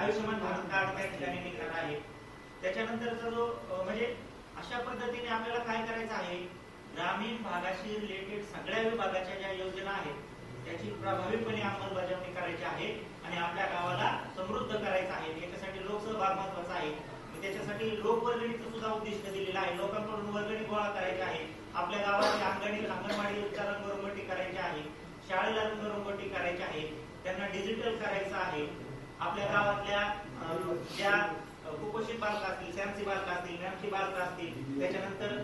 Ayushman Bharat card त्या ठिकाणी निघाला आहे. त्याच्यानंतरचा जो म्हणजे अशा पद्धतीने आपल्याला काय करायचं आहे? ग्रामीण भागाशी रिलेटेड सगळ्या विभागाच्या ज्या योजना आहेत त्याची प्रभावीपणे अंमलबजावणी करायची आहे आणि आपल्या गावाला समृद्ध करायचं आहे. याच्यासाठी लोकसहभाग महत्त्वाचा आहे. त्याच्यासाठी लोकवर्गणीचं सुद्धा उद्दिष्ट दिलेलं आहे. लोकांकडून वर्गणी गोळा करायची आहे. आपल्या गावाची अंगणी अंगणवाडी रंगरंगोटी करायची आहे. शाळेला रंगरंगोटी करायची आहे. त्यांना डिजिटल करायचं आहे. आपल्या गावातल्या ज्या कुपोषित बालक असतील सॅमसी बालक असतील मॅमची बालक असतील त्याच्यानंतर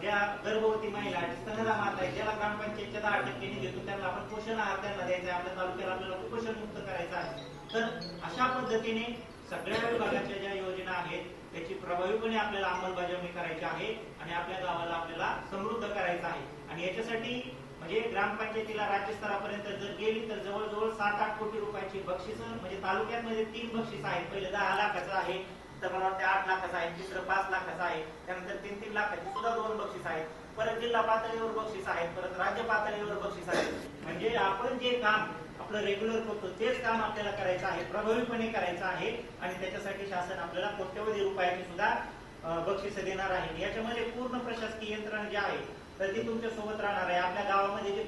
ज्या गर्भवती महिला स्तनदा माता आहेत ज्याला ग्रामपंचायतच्या दहा टक्के निधी देतो त्यांना आपण पोषण आहार त्यांना द्यायचा आहे. आपल्या तालुक्याला आपल्याला कुपोषण मुक्त करायचं आहे. तर अशा पद्धतीने सगळ्या विभागाच्या ज्या योजना आहेत त्याची प्रभावीपणे आपल्याला अंमलबजावणी करायची आहे आणि आपल्या गावाला आपल्याला समृद्ध करायचं आहे. आणि याच्यासाठी म्हणजे ग्रामपंचायतीला राज्यस्तरापर्यंत जर गेली तर जवळजवळ सात आठ कोटी रुपयाची बक्षीस म्हणजे तालुक्यामध्ये तीन बक्षीस आहेत. पहिले दहा लाखाचं आहे तर मला वाटतं आठ लाखाचं आहे तिसरं पाच लाखाचं आहे त्यानंतर तीन तीन लाखाची सुद्धा दोन बक्षीस आहेत. परत जिल्हा पातळीवर बक्षीस आहेत परत राज्य पातळीवर बक्षीस आहेत. म्हणजे आपण जे काम आपलं रेग्युलर करतो तेच काम आपल्याला करायचं आहे प्रभावीपणे करायचं आहे. आणि त्याच्यासाठी शासन आपल्याला कोट्यवधी रुपयाची सुद्धा बक्षीस देणार आहे. याच्यामध्ये पूर्ण प्रशासकीय यंत्रणा जे आहे तर ती तुमच्यासोबत राहणार आहे. आपल्या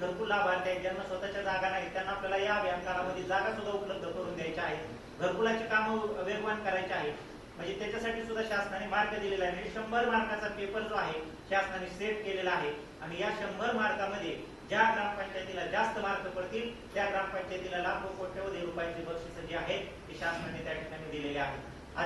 घरकुल लाभार्थी आहेत ज्यांना स्वतःच्या जागा नाही त्यांना आपल्याला या अभियान जागा सुद्धा उपलब्ध करून द्यायच्या आहेत. घरकुलाची कामं वेगवान करायचे आहेत. म्हणजे त्याच्यासाठी सुद्धा शासनाने मार्ग दिलेला आहे. म्हणजे शंभर मार्काचा पेपर जो आहे शासनाने सेट केलेला आहे. आणि या शंभर मार्कामध्ये ज्या ग्रामपंचायतीला जास्त मार्क पडतील त्या ग्रामपंचायतीला लाखो कोट्यवधी रुपयाची बक्षिस जी आहेत ती शासनाने त्या ठिकाणी दिलेली आहेत.